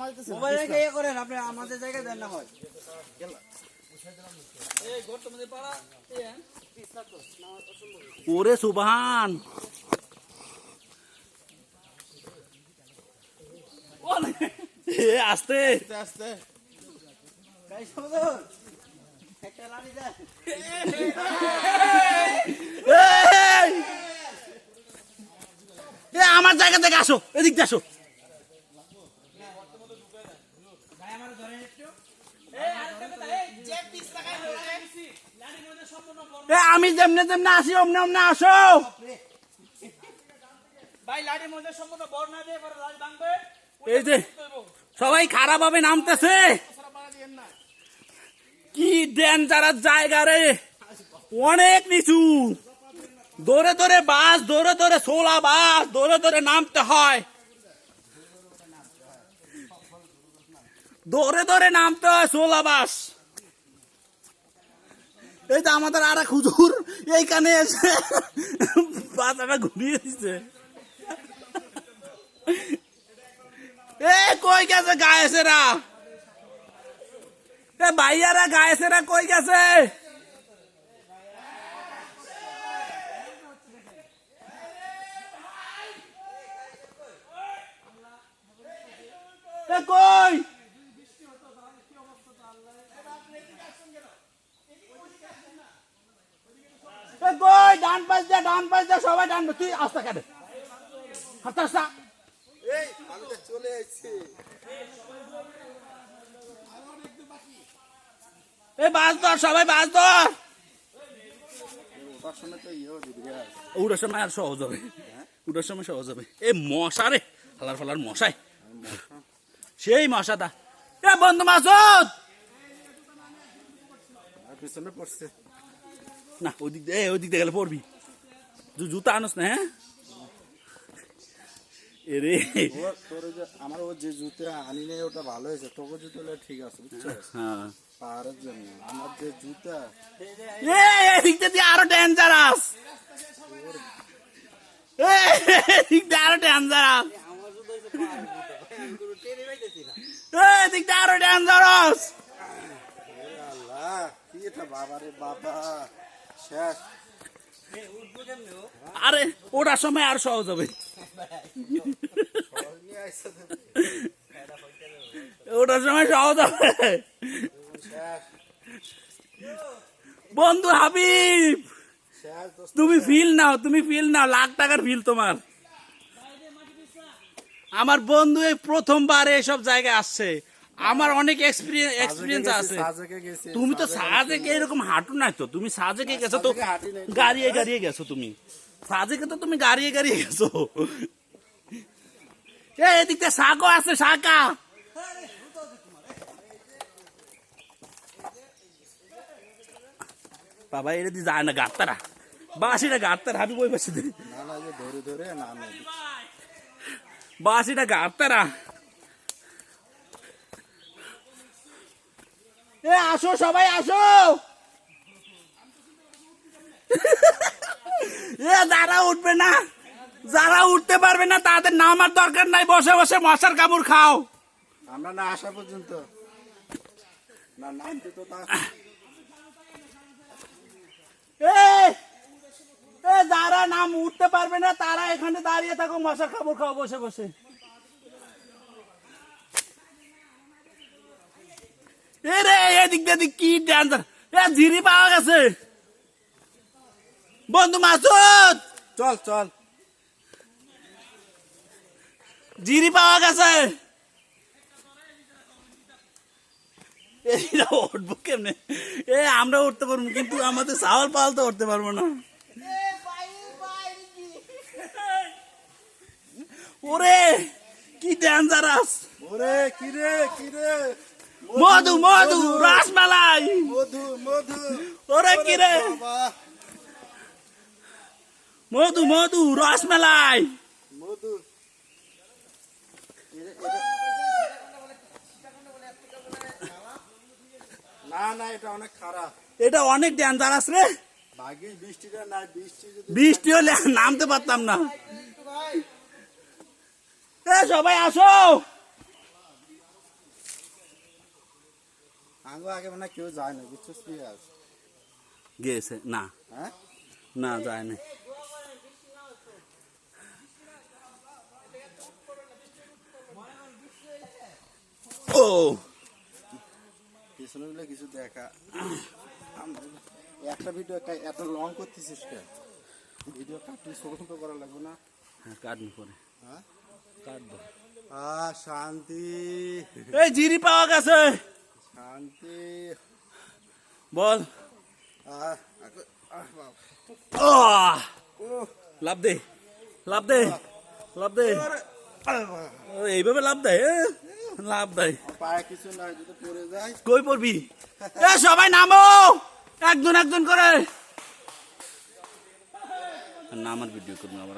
মোবাইলে করেন আপনি আমাদের জায়গায় দেন না হয়। ওরে সুবহান। আস্তে। আস্তে একটা লাড়ি আমার জায়গা থেকে আসো এদিক দিয়ে আসো। আমি যেমনে আসি অমনে অমনে আসো। ভাই লাঠির মধ্যে সম্পূর্ণ বর না দিয়ে পরে লাঠি ভাঙবে। এই যে সবাই খারাপ ভাবে নামতেছে। কি ডেঞ্জারাস জায়গা রে। অনেক নিচু। দৌড়ে দৌড়ে বাস দৌড়ে দৌড়ে সোলা বাস দৌড়ে দৌড়ে নামতে হয়। দৌড়ে দৌড়ে নামতে হয় সোলা বাস। এই তো আমাদের আর এক হুজুর এইখানে এসে বাসাটা ঘুরিয়ে দিছে। এ কই গেছে গায়েছেরা এ ভাইয়ারা গায়েছেরা কই গেছে? এ কই? কই ডান পাশ দে ডান পাশ দে সবাই ডান তুই আস্তে কাটে। হাতে আস্তা এই আমি তো চলে আসছি এ বাস ধর সবাই বাস ধর। ওটার সময়। উড়ার আর সহজ হবে। উড়ার সময় সহজ হবে। এ মশা রে ফালার ফালার মশাই। সেই মশাটা। এ বন্ধু মাসুদ। পিছনে পড়ছে। না ওদিক দিয়ে এ, ওদিক দিয়ে গেলে পড়বি। তুই জুতা আনস না হ্যাঁ? এ রে ও তোর যে আমার ও যে জুতো আনি নেই ওটা ভালো হয়েছে। তোকে জুতো ঠিক আছে হ্যাঁ। পাহাড়ের জন্য। আমার যে জুতা এ এদিক দিয়ে আরও ডেঞ্জারাস এ এদিক দিয়ে আরও ডেঞ্জারাস আরও ডেঞ্জারাস আল্লাহ কি এটা বাবা রে বাবা? আরে, ওটার সময় আর সহজ হবে। ওটার সময় সহজ হবে। বন্ধু হাবিব, তুমি ফিল নাও, তুমি ফিল নাও, লাখ টাকার ফিল তোমার। আমার বন্ধু এই প্রথমবার এসব জায়গায় আসছে। আমার অনেক এক্সপিরিয়েন্স এক্সপিরিয়েন্স আছে। তুমি তো সাজেকে এরকম হাঁটু নাই তো তুমি সাজেকে গেছো তো। গাড়িয়ে গাড়িয়ে গেছো তুমি। সাজেকে তো তুমি গাড়িয়ে গাড়িয়ে গেছো। এদিক শাকও আছে শাকা বাবা এটা দিয়ে যায় না গাড়তারা বাসিটা গাড়তার হাবি বই বসে বাসিটা গাড়তারা এ আসো সবাই আসো। এ যারা উঠবে না যারা উঠতে পারবে না তাদের নামার দরকার নাই বসে বসে মশার কামড় খাও। আমরা না আসা পর্যন্ত। না নামতে তো তা এ এ যারা নাম উঠতে পারবে না তারা এখানে দাঁড়িয়ে থাকো মশার কামড় খাও বসে বসে। এ এদিক কি এ পাওয়া গেছে। বন্ধু মাসুদ, চল চল। জিরি পাওয়া গেছে। উঠবো কেমনে? এ, আমরা উঠতে পারব, কিন্তু আমাদের চাওয়াল পাল তো উঠতে পারব না। ওরে, কি ডেঞ্জারাস ওরে, কি রে কি রে? মধু মধু রসমালাই। মধু মধু। ওরে কি রে মধু মধু রসমালাই। মধু। না না এটা অনেক খারাপ। এটা অনেক ডেঞ্জারাস রে। বৃষ্টিটা নাই বৃষ্টি বৃষ্টি হলে নামতে পারতাম না। এ সবাই আসো। আঙ্গো আগে মানে কেউ যায় না বুঝছিস কি আজ গেছে না। হ্যাঁ? না যায় না ও! পিছনে কিছু দেখা। একটা ভিডিও এত লং করতেছিস কে ভিডিও কাটি ছোট তো করা লাগবে না। হ্যাঁ কাটনি পরে। হ্যাঁ? কাটবো আহ শান্তি। এই জিরি পাওয়া গেছে। শান্তি। বল। লাভ দে লাভ দে লাভ দে। এইভাবে লাভ দেয়? লাভ দেয়। পায়ে কিছু নাই যদি পড়ে যায়। কই পড়বি? এ সবাই নামো। একজন একজন করে। নামার ভিডিও করব আবার।